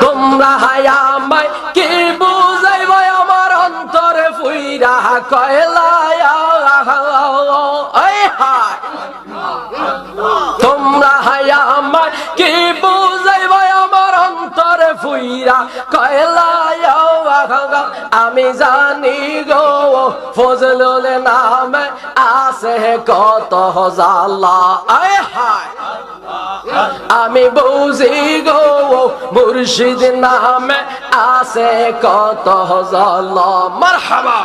তোমরা হায়া আমায় কি বুঝাইব আমার অন্তরে ফুইরা হায়। তোমরা হায়া আমায় কি বুঝাইব আমার অন্তরে ফুইরা কয়লায় আমি জানি গো, ফজলুল নামে আছে কত জালা। আয় হায়। আমি বুঝি গো, মুর্শিদ নামে আছে কত জল। মারহাবা।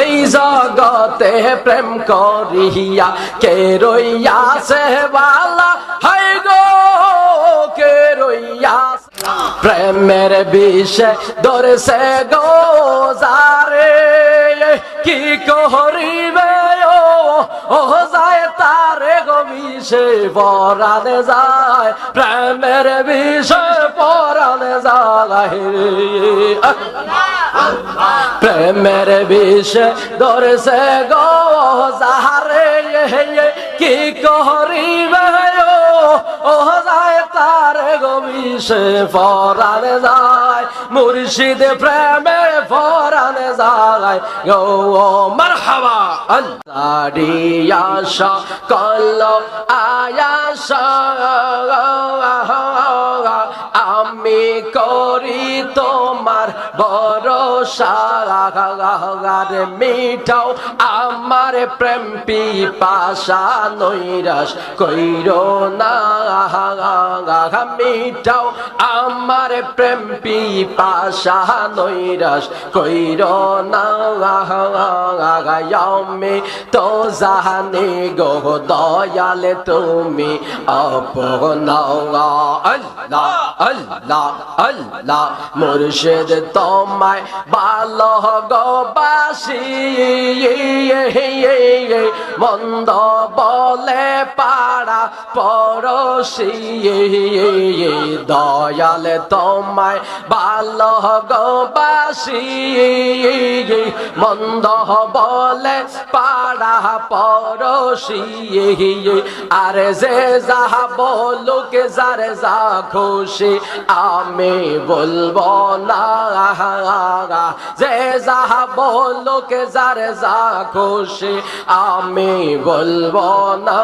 এই জগতে প্রেম করিয়া কে রইয়াছে বালা। প্রেমের বিষে ধরেছে গো যারে। কি করিবে ও যায় তারে গো বিষে পরানে যায়। প্রেমের বিষে পরানে যায়। প্রেমের বিষে ধরেছে গো যারে। কি করিবে ও যায় তার গবিষে ফরানে যায় মুর্শিদ প্রেমে ফরানে যায়। গো মারহাবা আল্লাহ কল আয়াশা আমি করি তোমার ভরসা। মিঠাও আমার প্রেম পিপাসা নৈরাস কইর না। মিঠাও আমার প্রেম পিপাসা নৈরাস কইর না। তো জানি গো, দয়ালে তুমি অপনাও আল্লাহ আল্লাহ। আল্লাহ, মুর্শিদ তোমায় ভালো গো বাসি মন্দ বলে পাড়া পড়শি। দয়াল তোমায় ভালো গো বাসি মন্দ বলে পাড়া পড়শি। আরে যে যাহা বলুক, যারে যা খুশি। আমি বলব না যে যাহা বলুক যারে যা খুশি আমি বলব না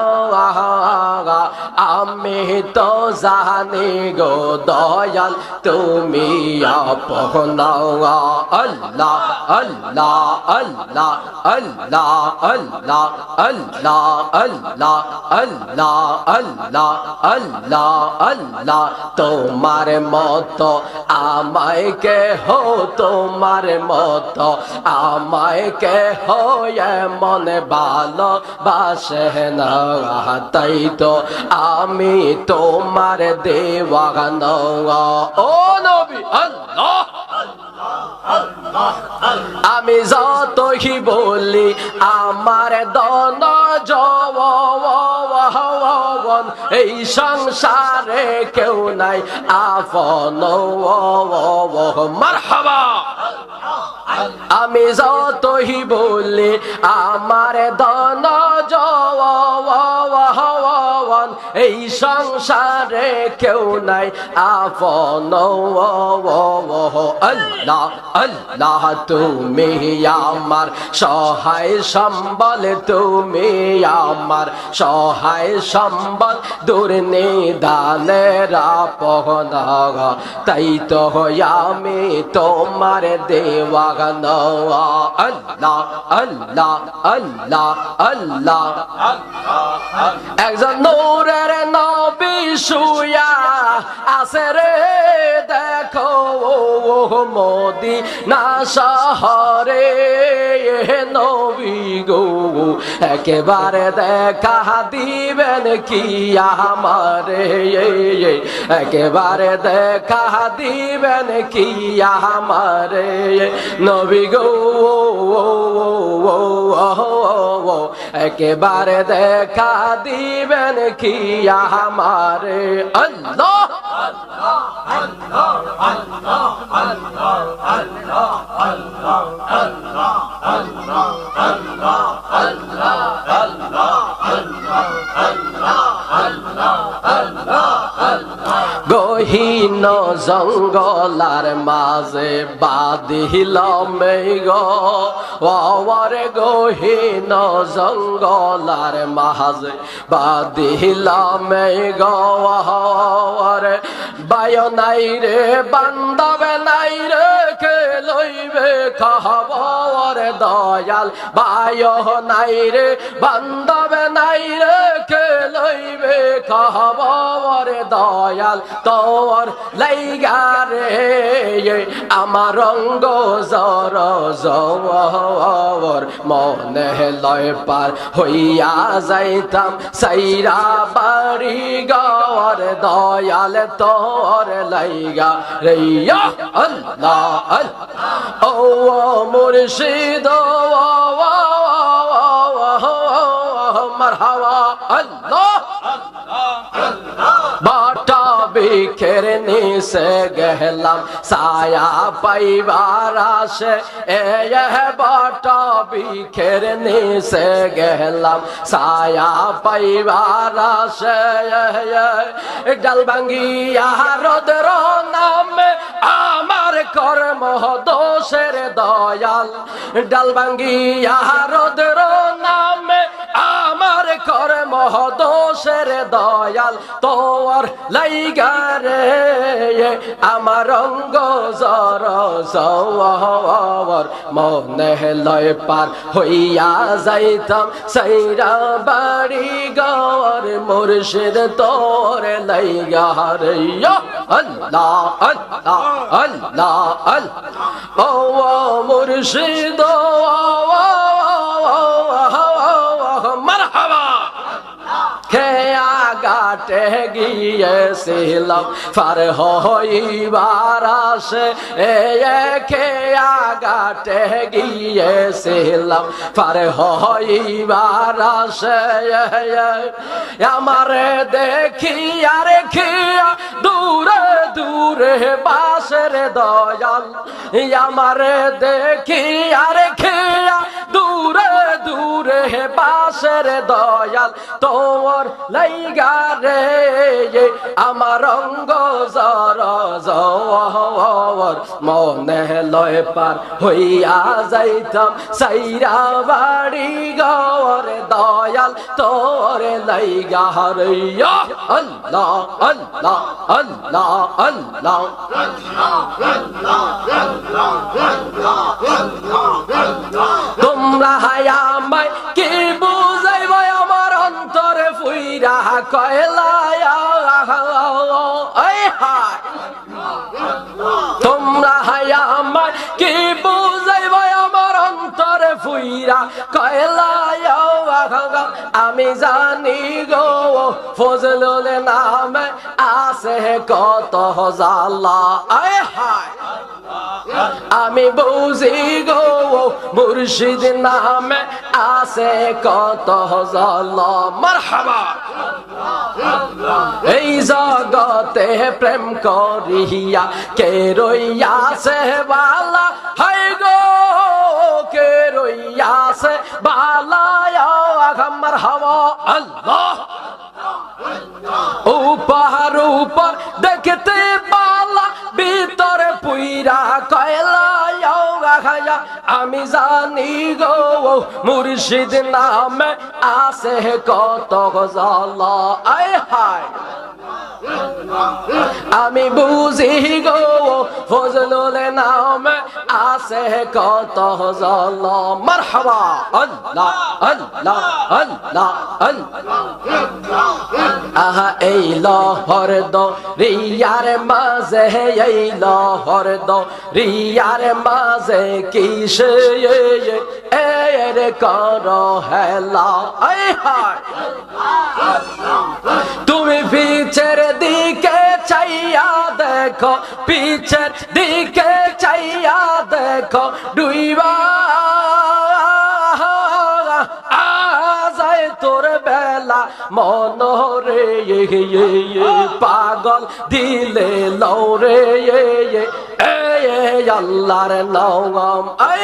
আমি তো জানি গো দয়াল তুমি আপনাও আল্লাহ আল্লাহ আল্লাহ আল্লাহ আল্লাহ আল্লাহ আল্লাহ আল্লাহ আল্লাহ আল্লাহ আল্লাহ তোমার মতো, আমায় কে হো তোমার মত, আমায় কে হো মনে ভালো বাসে না। তাই তো আমি তোমার দেওয়ান। ও নবী, আল্লাহ, আমি যতই বলি, আমার দন এই সংসারে কেউ নাই। আপন আমি যতই বলি আমার দন জবন এই সংসারে কেউ নাই। আপন আল্লাহ আল্লাহ, তুমি আমার। সহায় সম্বল তুমি আমার। সহায় সম্বল দুর্নিদানের আপন তাই তো আমি তোমার দেওয়ান আল্লাহ আল্লাহ আল্লাহ আল্লাহ। একজন নূরের নবী শুয়া আছে রে দেখো মোদি না শহরে নবী গো একেবারে দেখা দিবেন কি আমারে একেবারে দেখা দিবেন কি আমারে নবী গো একেবারে দেখা দিবেন রাখিয়া আমারে আল্লাহ আল্লাহ গহীন জঙ্গলার মাঝে বাদিল মেঘ। গহীন জঙ্গলার মাঝে বাদিল মেঘ। বায় নাই রে বান্ধবে নাই রে, কে লইবে খবর দয়াল? বায় নাই রে বান্ধবে নাই রে, কে লইবে খবর দয়াল? তোর লাইগারে আমার রঙ্গ জর জর মনে লয় পার হইয়া যাইতাম, সাইরা বাড়ি গর দয়াল তোর লাইগা রে ইয়া আল্লাহ। আল্লাহ ও মুর্শিদ মারহাবা। আল্লাহ। বাটা বিখের নিসে গহলাম সায়া পাইবার আসে এ বাটা বিখের নিসে গহলাম সায়া পাইবার আসে ডাল ভাঙ্গিয়া রোদর নামে আমার কর্ম দোষের দয়াল ডাল ভাঙ্গিয়া রোদর নামে আমার কর্ম দোষের দয়াল তোর লাইগারে আমার অঙ্গ জর জর মনে লয় পার হইয়া যাইতাম সাইরা বাড়ি গর মুর্শিদ তোর লাইগারে আল্লাহ আল্লাহ আল্লাহ আল্লাহ। ও মুর্শিদ মারহাবা গাটে গিয়েছিলাম ফার হইবার আসে, এ খেয়া গাটে গিয়েছিলাম ফার হইবার আসে আমারে দেখি আর খিয়া দূরে দূরে বাসের দয়াল। আমারে দেখি আর খিয়া দূরে বাসের দয়াল তোর লাইগা রে। আমার অঙ্গ জর জর মনে লয় পার হইয়া যাইতাম সাইরা বাড়ি গর। দয়াল তোর লাইগা রে আল্লাহ আল্লাহ আল্লাহ আল্লাহ। তোমরা হায়া আমায় কি বুঝাইব আমার অন্তরে ফুইরা কয়লায় হায়। তোমরা হায়া আমায় কি বুঝাইব আমার অন্তরে ফুইরা কয়লায় আমি জানি গো ফজলুল নামে আছে কত জালা আয় হায়। আমি বুঝি গো মুর্শিদ নামে আছে কত মারহাবা। এই জগতে প্রেম করিয়া কে রইয়া সে বালা? হাই গো, কে রইয়া সে বালা আমার হাওয়া আল্লাহ। উপহার উপর দেখতে পালা ভিতরে পুইরা কয়লা খায়া, আমি জানি গো মুর্শিদ নামে আসে কত গজল। আয় হায়। আমি বুঝি গো ফজলুল নামে আছে কত জল মারহাবা। আল্লাহ আল্লাহ আল্লাহ আল্লাহ। আহা, এই লহর দো রিয়ার মাঝে, এই লহর দো রিয়ার মাঝে কিসে এর কর হেলা। তুমি পিছের দিকে চাইয়া দেখো, পিছের দিকে চাইয়া দেখো ডুইবা তোর বেলা মন রে পাগল দিলে লও রে আল্লাহর লম আই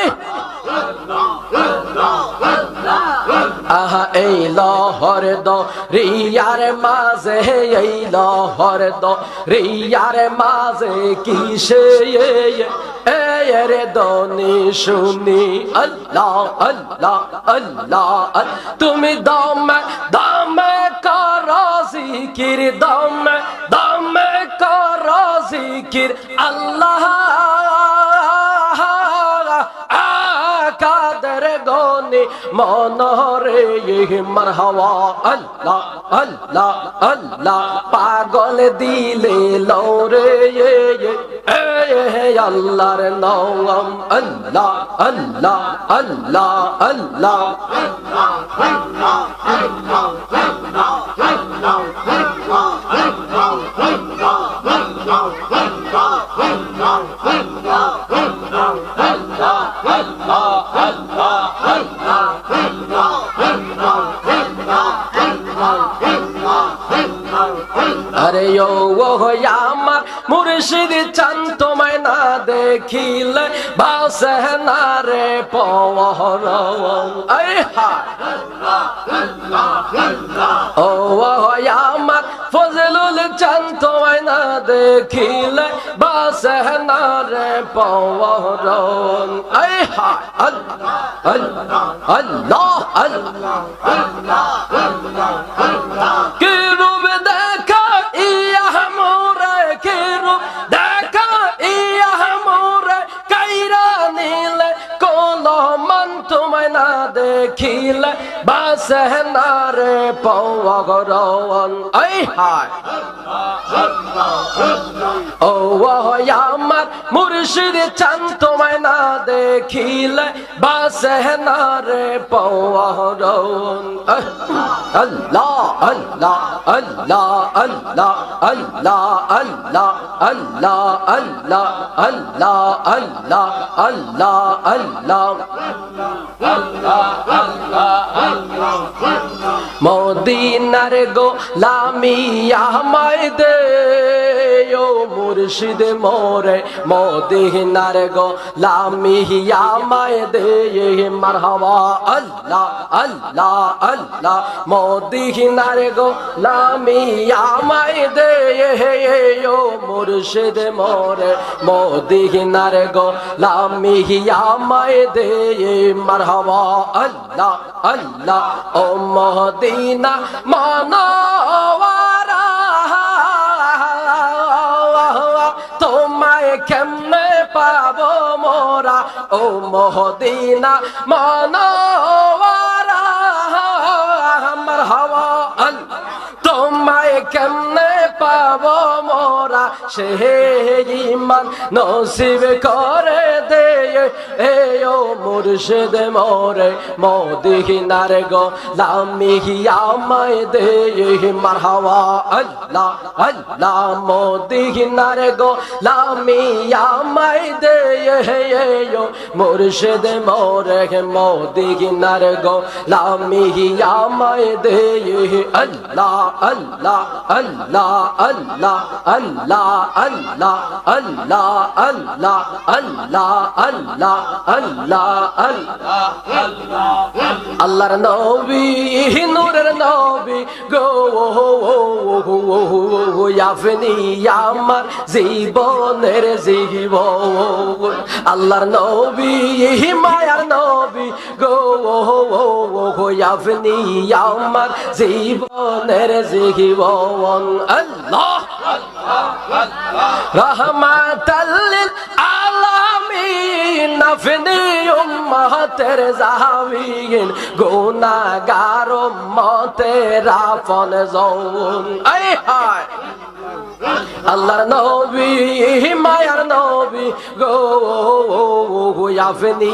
আহা, এই লহর দ রিয়ার মাঝে, এই লহর দ রিয়ার মাঝে কিসে এরে দনি শুনি? আল্লাহ আল্লাহ আল্লাহ আল- তুমি দমে দমে কর জিকির, দমে দমে কর জিকির। আল্লাহ গনি মনরে মারহাওয়া আল্লাহ আল্লাহ আল্লাহ পাগল দিলে লৌরে আল্লাহর নওম আল্লাহ আল্লাহ আল্লাহ আল্লাহ আরে ও ও আমার মুর্শিদ চান তোমায় না দেখিলে, বাসে না রে পহর। ও আমার ফজলুল চান তোমায় না দেখিলে, বাসে না রে পহর। আল্লাহ আল্লাহ আল্লাহ পাওয়া গরওয়াল এই হায়! ও আমার মুর্শিদ চান তোমায় না দেখিলে বাসে না রে পৌরন আল্লাহ আল্লাহ আল্লাহ আল্লাহ আল্লাহ আল্লাহ আল্লাহ আল্লাহ আল্লাহ আল্লাহ আল্লাহ আল্লাহ মদিনার গো লামিয়া মাই দে ও মুর্শিদ মোরে মদিনার গো লামিয়া মাই দে মারহাবা, আল্লাহ আল্লাহ আল্লাহ। মদিনার গো লামিয়া মাই দে ও মুর্শিদ মোরে মদিনার গো লামিয়া মাই দে মারহাবা, আল্লাহ আল্লাহ। ও মদিনা মানওয়ারা ও মহদিনা মানওয়ারা সে ইমান নসিব করে দে, এ ও মুর্শিদ মোরে মদিনার গো লামিহিয়া মায় দে মারহাওয়া আল্লাহ আল্লাহ মদিনার গো লামিয়া মায় দে এ ও মুর্শিদ মোরে মদিনার গো লামিহিয়া মায় দে, আল্লাহ আল্লাহ আল্লাহ আল্লাহ আল্লাহ আল্লাহ আল্লাহ আল্লাহ আল্লাহ আল্লাহ আল্লাহ আল্লাহ আল্লাহর নবী নূরের নবী গো আপনি আমার জীবনের জীব আল্লাহর নবী মায়ার নবী গো আপনি আমার জীবনের জীবন আল্লাহ রহমাতাল্লিল আলামিন নফনি উম্মতের জাহাবিন গুনাহগার উম্মতের আফন জৌন আই হায়! আল্লাহর নবী, মায়ার নবী গো আপনি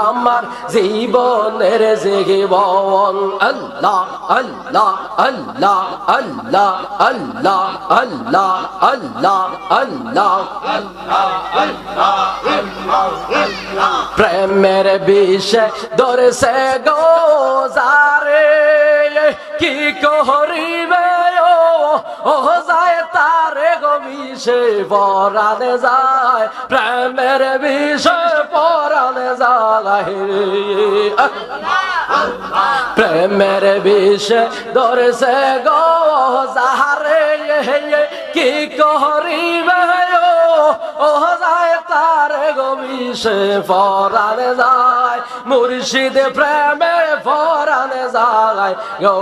আমার জীবনের জীবন আল্লাহ আল্লাহ আল্লাহ আল্লাহ আল্লাহ আল্লাহ আল্লাহ আল্লাহ। প্রেমের বিষে দরসে গোজারে কি করিবে ও যায় তারে গো বিষে যায়, প্রেমের বিষে পরানে যায়। প্রেমের বিষে ধরেছে গো, যাহারে কি করিবে ও যায় তার গো বিষে যায়। মুর্শিদ প্রেমে পরানে যায় গো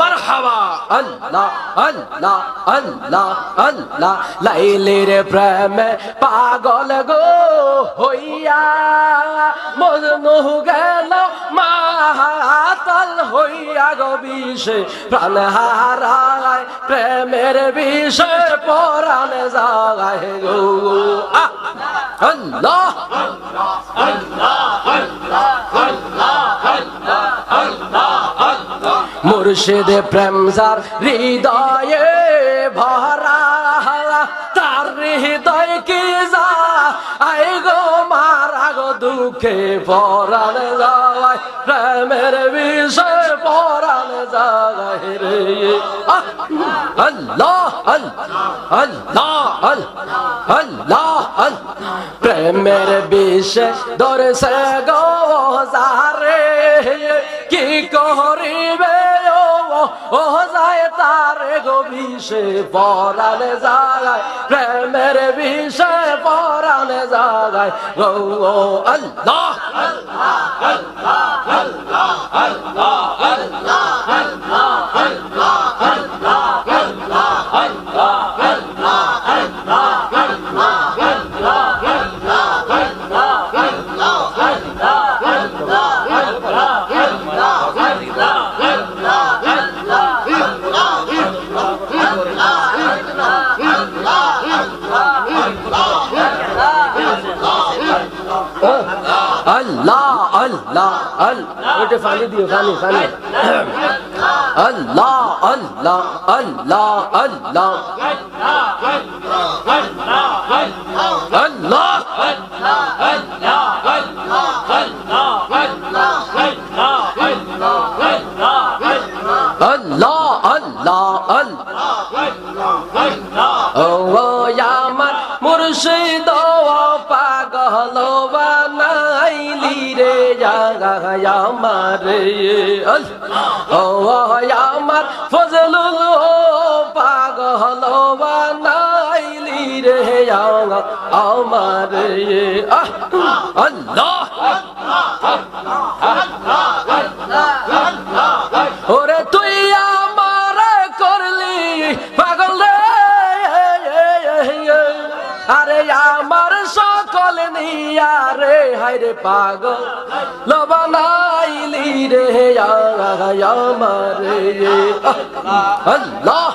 মারহাবা, আল্লাহ আল্লাহ আল্লাহ আল্লাহ। লাইলির প্রেমে পাগল গো হইয়া মজনু গেল মাতাল হইয়া গো বিষে। প্রাণ হারায়, প্রেমের বিষে পরাণে যায় গো আহ! আল্লাহ। মুর্শিদ প্রেম যার হৃদয়ে ভরা, তার হৃদয় কি যা? আই গো মারা গো দুঃখে ভরা যায় প্রেমের বিষয় পরাণ যায় রে! আল্লাহ আল্লাহ আল্লাহ প্রেমের বিষয় ধরেছে গো যারে। কি করিবে ও যায় বিষে পরালে জাগায় প্রেমের বিষে পরালে যায় গো ও আল্লাহ আল্লাহ আল্লাহ আল্লাহ ওটা পানি দিও পানি আল্লাহ আল্লাহ। আল্লাহ আল্লাহ আল্লাহ। আল্লাহ আমার আমার ফজলুল পাগল বানাইলি রে আমার আল্লাহ। নিয়া রে হাইরে পাগল। লবানাইলি রে আমার রে। আল্লাহ,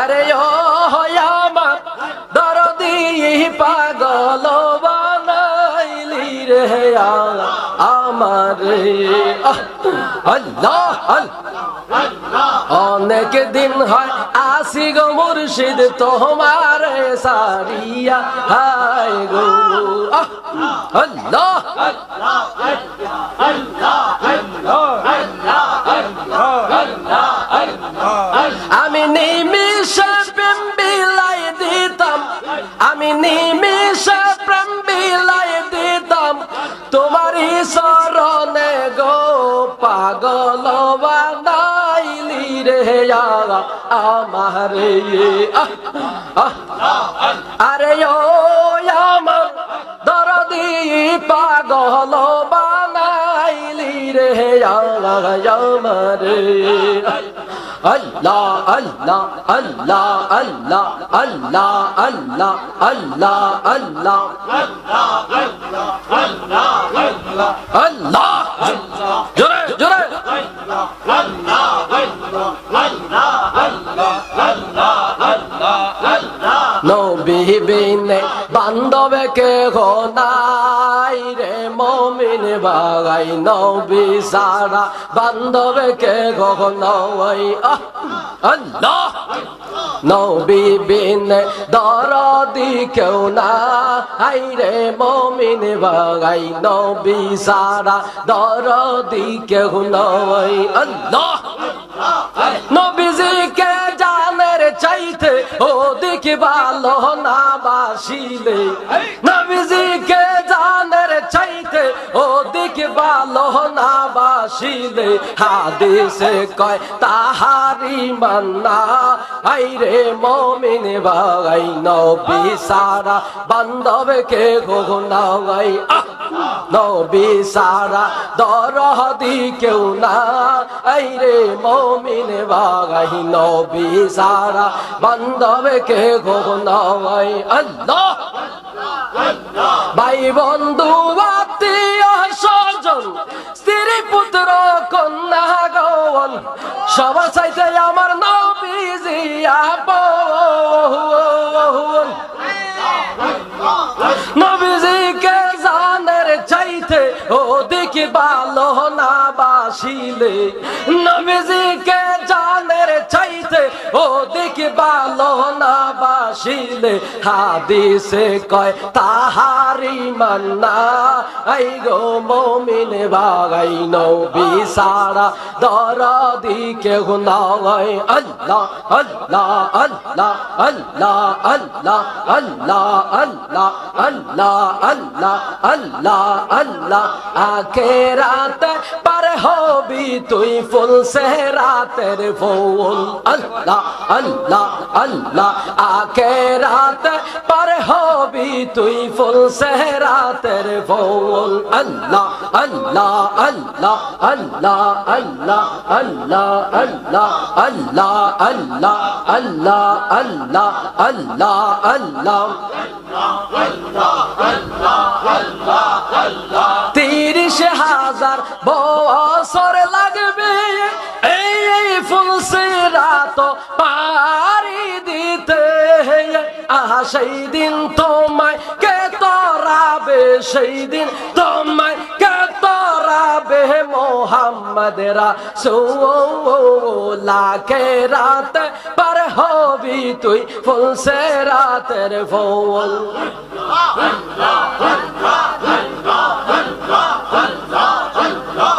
আরে ও আমার দরদি পাগল বানাইলি রে আমার আল্লাহ আল্লাহ। অনেক দিন হয় আসি গো মুর্শিদ, তোমার সারিয়া হাই গো! আল্লাহ! আমি নিমিষে বিলাই দিতাম, আমি নিমিষে প্রেম বিলাই দিতাম। তোমারই শরণে গো পাগল রে আমার আরে ও আমার দরদি পাগল বানাইলি রে আমার আল্লাহ আল্লাহ আল্লাহ আল্লাহ আল্লাহ আল্লাহ আল্লাহ আল্লাহ আল্লাহ, জোরে জোরে। নবী বিনে বান্ধবে কে নাই রে, মমিন বাগাই। নবী সারা বান্ধবে কে গগনই আল্লাহ। নবী বিন দরদি কেউ না হাইরে মমিন বাগাই। নবী সারা দরদি কেউ নই আল্লাহ। নবীজিকে জানের চাইতে ও দেখি ভালো না বাসিলে। নবীজিকে জানের আছে ওদিকে ভালো না বাসিলে হাদিসে কয় তাহারি মান্না আই রে মমিন ভাই, নবী সারা বান্ধবকে গোনা গাই নবী সারা দরহদি কেউ না আই রে মমিন ভাই, নবী সারা বান্ধবকে গোনা গাই আল্লাহ, ভাই বন্ধু বাতি আত্মীয় স্বজন, স্ত্রী, পুত্র, কন্যা গৌন সবার চাইতে আমার নবীজি আপন। নবীজিকে জানের চাইতে ও দেখি ভালো না বাসিলে। নবীজিকে জানের চাইতে ও দেখি ভালো না বাসিলে হাদিসে কয় তাহারি মান্না আই গো মমিন বাগাই নবী সারা দরদি কেউ নয় আল্লাহ আল্লাহ আল্লাহ আল্লাহ আল্লাহ আল্লাহ আল্লাহ আল্লাহ আল্লাহ আল্লাহ আল্লাহ আখে রাত পার হবি তুই ফুল সে রাতের ফুল আল্লাহ আল্লাহ আল্লাহ আখে রাত পার হবি তুই ফুল সে রাতের ফুল আল্লাহ আল্লাহ আল্লাহ আল্লাহ আল্লাহ আল্লাহ আল্লাহ আল্লাহ আল্লাহ আল্লাহ আল্লাহ আল্লাহ আল্লাহ তিরিশ হাজার বছর লাগবে এই এই ফুলসিরা তো পারি দিতে সেই দিন তোমায় কে তরাবে, সেই দিন তোমায় কে তরাবে মোহাম্মদেরা সোলাকে রাত পার হবি তুই ফুলসে রাতের ফুল। আল্লাহ আল্লাহ আল্লাহ আল্লাহ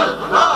আল্লাহ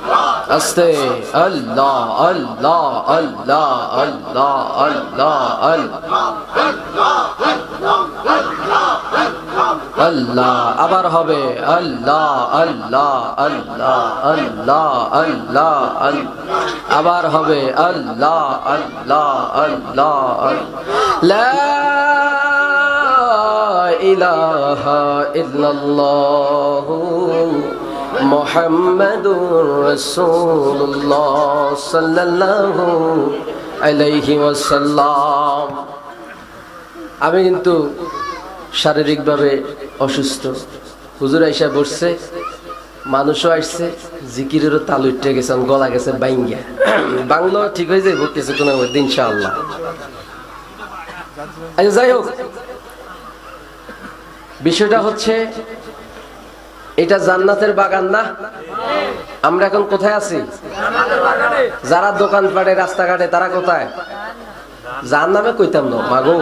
আবার হবে আল্লাহ আল্লাহ আল্লাহ আল্লাহ আল্লাহ আবার হবে আল্লাহ আল্লাহ আল্লাহ লা ইলাহা ইল্লাল্লাহ মুহাম্মাদুর রাসূলুল্লাহ সাল্লাল্লাহু আলাইহি ওয়াসাল্লাম। আমি কিন্তু শারীরিকভাবে অসুস্থ। হুজুর আইসা বসছে, মানুষও আসছে, জিকিরেরও তাল উঠে গেছে, গলা গেছে বাইঙ্গা বাংলা ঠিক হয়ে যাইব কিছুক্ষণের মধ্যে ইনশাআল্লাহ। আচ্ছা যাই হোক, বিষয়টা হচ্ছে এটা জান্নাতের বাগান না? আমরা এখন কোথায় আছি? যারা দোকান পাটে রাস্তাঘাটে, তারা কোথায়? যার নামে কইতাম না, মাগো।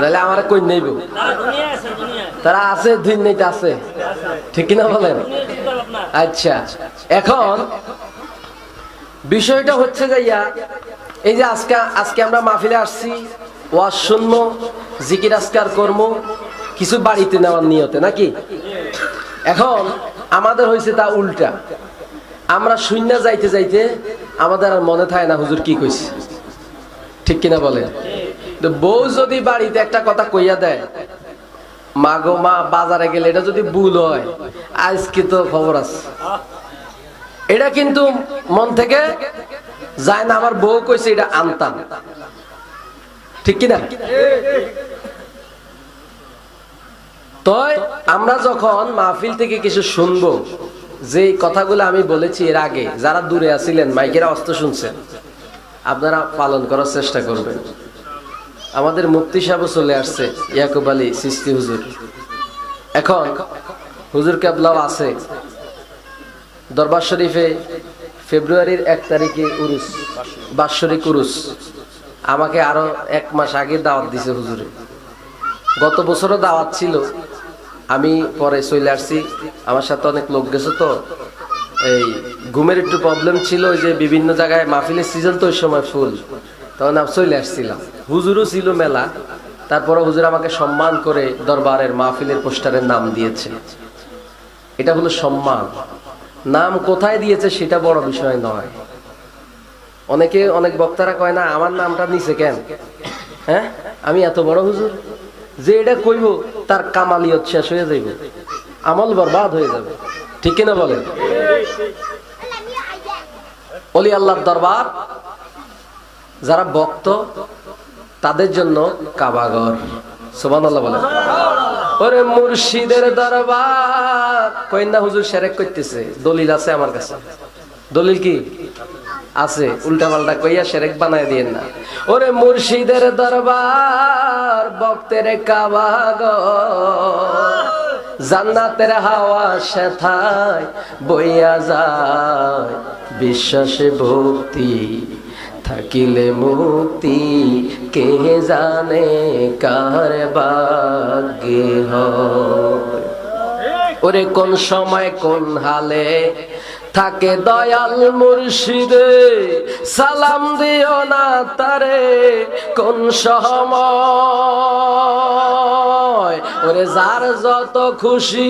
নাহলে আমার কই নেইব? তারা আছে দুই নেইতে আছে। ঠিক কিনা বলেন? আচ্ছা এখন বিষয়টা হচ্ছে যাইয়া এই যে আজকে আজকে আমরা মাহফিলে আসছি, ওয়াজ শুনব, জিকির আজকার কর্ম কিছু বাড়িতে নেওয়ার নিয়তে, নাকি? এখন আমাদের হয়েছে তা উল্টা। আমরা শূন্য যাইতে যাইতে আমাদের আর মনে থাকে না হুজুর কি কইছে। ঠিক কিনা বলে? তো বউ যদি বাড়িতে একটা কথা কইয়া দেয় মা গো মা, বাজারে গেলে এটা যদি ভুল হয়, আজকে তো খবর আছে। এটা কিন্তু মন থেকে যায় না, আমার বউ কইছে এটা আনতাম। ঠিক কিনা? তয় আমরা যখন মাহফিল থেকে কিছু শুনব যে কথাগুলো আমি বলেছি এর আগে, যারা দূরে আছিলেন, মাইকেরা অস্ত শুনছেন, আপনারা পালন করার চেষ্টা করবেন। আমাদের মুক্তি সাহেব চলে আসছে, ইয়াকুব আলী সিস্তি হুজুর। এখন হুজুর কেবলাও আছে। দরবার শরীফে ফেব্রুয়ারির এক তারিখে উরুস, বাৎসরিক উরুস। আমাকে আরও এক মাস আগে দাওয়াত দিছে হুজুরে। গত বছরও দাওয়াত ছিল আমি পরে চলে আসছি। আমার সাথে অনেক লোক গেছে তো। এই ঘুমের একটু প্রবলেম ছিল যে বিভিন্ন জায়গায় মাহফিলের সিজন তো ওই সময় ফুল তখন আমি চলে আসছিলাম। হুজুরও ছিল মেলা। তারপরে হুজুর আমাকে সম্মান করে দরবারের মাহফিলের পোস্টারের নাম দিয়েছে। এটা হলো সম্মান। নাম কোথায় দিয়েছে সেটা বড় বিষয় নয়। অনেকে, অনেক বক্তারা কয়, না, আমার নামটা নিছে কেন? হ্যাঁ? আমি এত বড় হুজুর? যে এটা কইব তার কামালিয়ত শেষ হয়ে যাইব। আমল বরবাদ হয়ে যাবে। ঠিক কিনা বলেন? অলি আল্লাহর দরবার, যারা ভক্ত, তাদের জন্য কাবাগর। সোমান আল্লাহ বলেন। ওরে মুর্শিদের দরবার। কইনা হুজুর, সেরেক করতেছে। দলিল আছে আমার কাছে। দলিল কি? আছে উল্টা পাল্টা কইয়া সেরেক বানায় দিয়েন না। ওরে মুর্শিদের দরবার, ভক্তের কাবাগর, জান্নাতের হাওয়া সেথায় বইয়া যায়। বিশ্বাসে ভক্তি, থাকিলে মুক্তি কে জানে কার ভাগ্যে হয়। ওরে কোন সময়, কোন হালে থাকে দয়াল মুর্শিদে সালাম দিও না তারে কোন সময়? ওরে যার যত খুশি